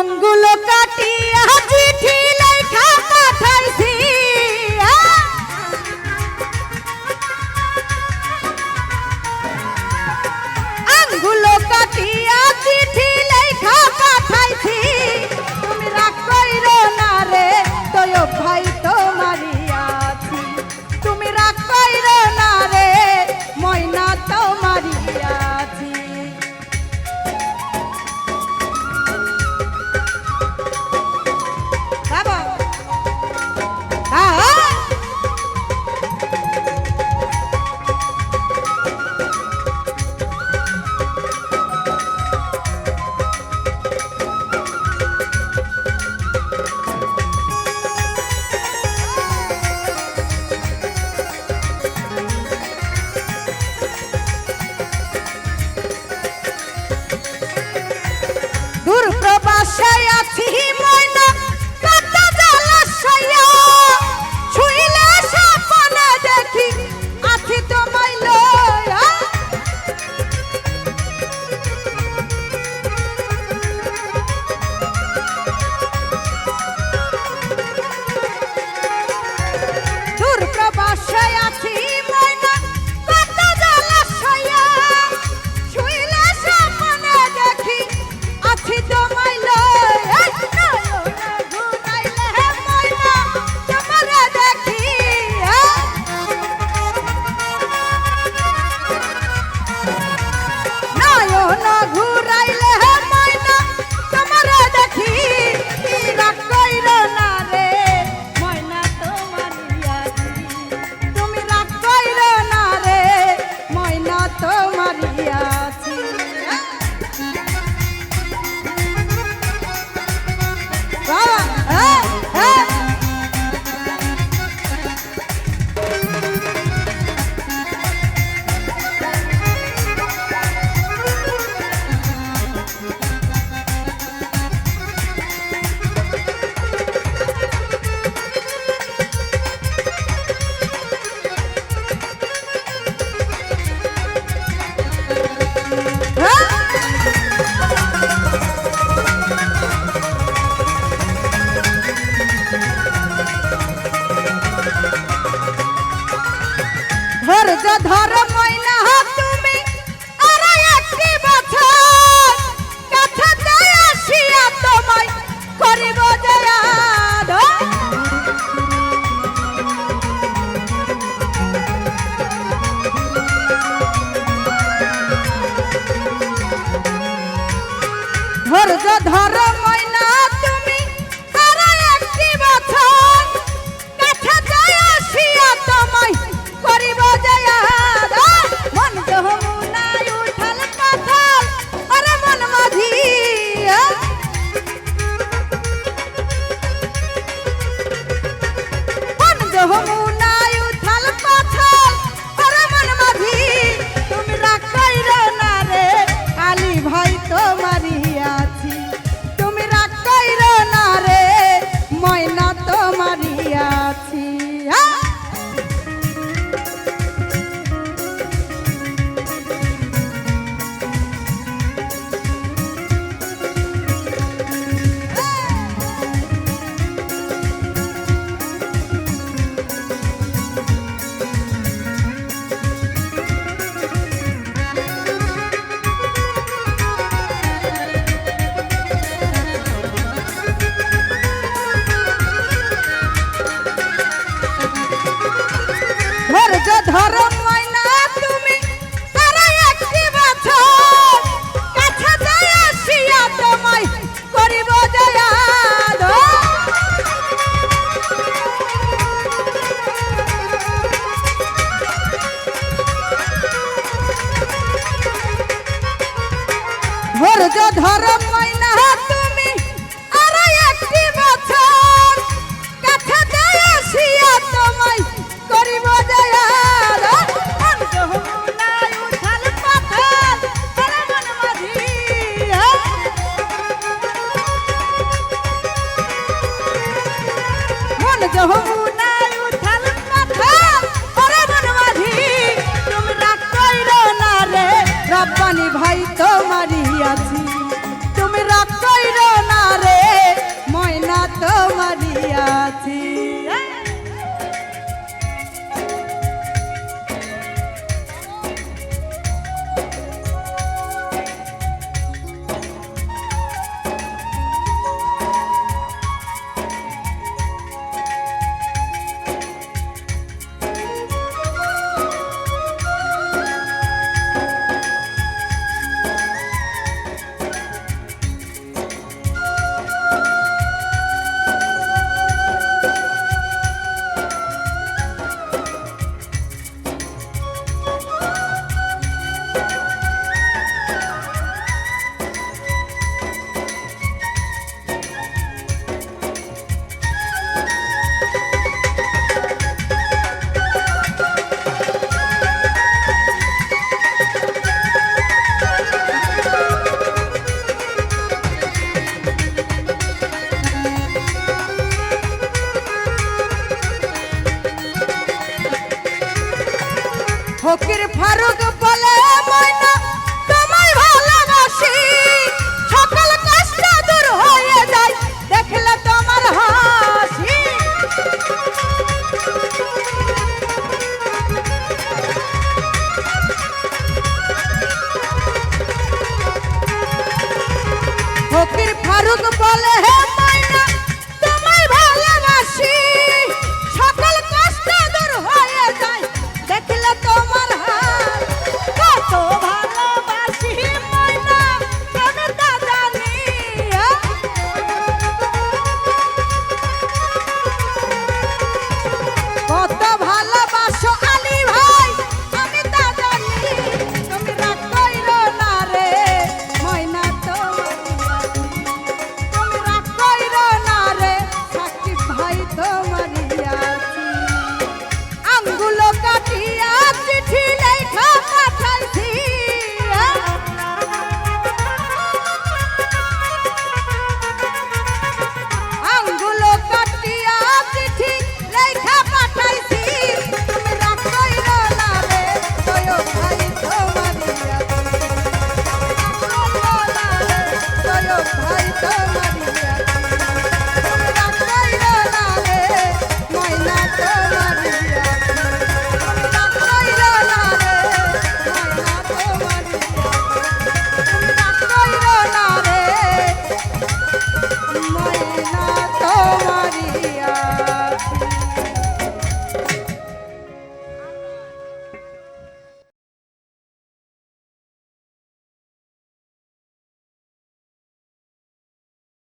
আঙ্গুল কাটিয়া প্রবাসে ধৈর্য ধর ময়না ধর हो ফকির ফারুক বলে, ময়না তোমায় ভালোবাসি, সকল কষ্ট দূর হয়ে যায়, দেখলে তোমার হাসি। ফকির ফারুক বলে, হে